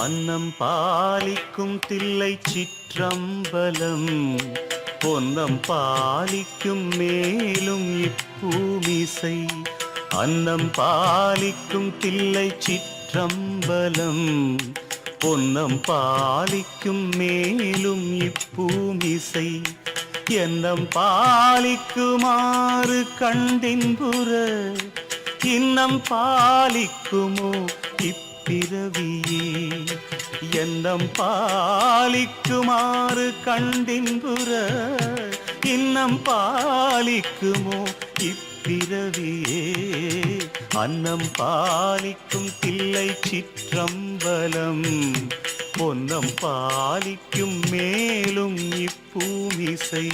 அன்னம் பாலிக்கும் தில்லை சிற்றம்பலம் பொன்னம் பாலிக்கும் மேலும் இப்பூமிசை. அன்னம் பாலிக்கும் தில்லை சிற்றம்பலம் பொன்னம் பாலிக்கும் மேலும் இப்பூமிசை. என்னம் பாலிக்குமாறு கண்டின்புற இன்னம் பாலிக்குமோ பிறவியே எண்ணம் பாலிக்குமாறு கண்டின்புற இன்னம் பாலிக்குமோ இப்பிறவியே. அன்னம் பாலிக்கும் தில்லை சிற்றம்பலம் பொன்னம் பாலிக்கும் மேலும் இப்பூமிசை.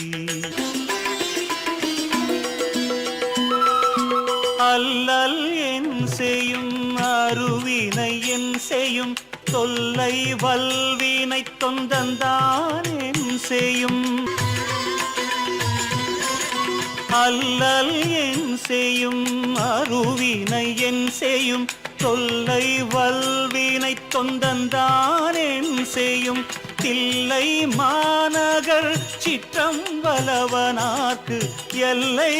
அல்லல் என் செய்யும் செய்யும் தொல்லை வல்வினை தொந்தந்தான் செய்யும். அல்லல் என் செய்யும் அருவினை என் செய்யும் தொல்லை வல்வினை தொந்தந்தான் என் செய்யும். தில்லை மான மாநகர் சிற்றம்பலவனாக்கு எல்லை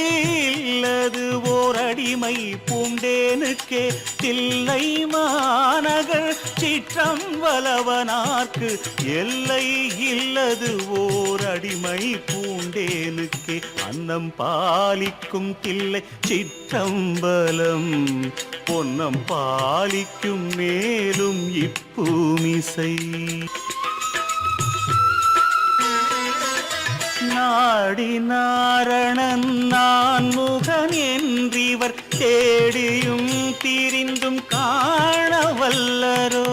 இல்லது ஓரடிமை பூண்டேனுக்கே தில்லை மாநகர் சிற்றம்பலவனாக்கு எல்லை இல்லது ஓரடிமை பூண்டேனுக்கே அன்னம் பாலிக்கும் தில்லை சிற்றம்பலம் பொன்னம் பாலிக்கும் மேலும் இப்பூமிசை நாடி நாரணன் நான் முகன் என்றிவர் தேடியும் திரிந்தும் காணவல்லரோ.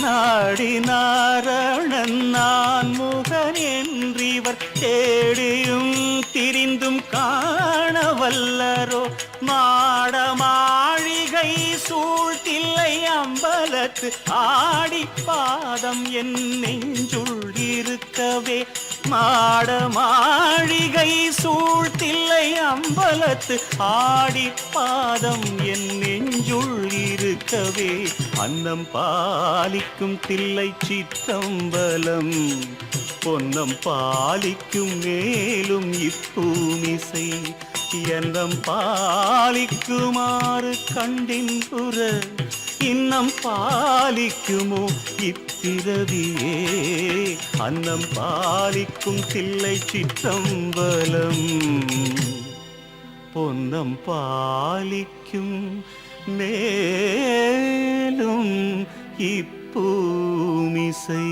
நாடி நாரணன் நான் முகன் என்றிவர் தேடியும் திரிந்தும் காணவல்லரோ. மாடமா மாளிகை சூழ்த்தில்லை அம்பலத்து ஆடி பாதம் என் நெஞ்சுள் இருக்கவே. மாட மாளிகை சூழ்த்தில்லை அம்பலத்து ஆடி பாதம் என் நெஞ்சுள் இருக்கவே. அன்னம் பாலிக்கும் தில்லை சிற்றம்பலம் பொன்னம் பாலிக்கும் மேலும் இப்பூமிசை என்னம் பாலிக்குமாறு கண்டின்புற இன்னம் பாலிக்குமோ இப்பிறவியே. அன்னம் பாலிக்கும் தில்லை சிற்றம்பலம் பொன்னம் பாலிக்கும் மேலும் இப்பூமிசை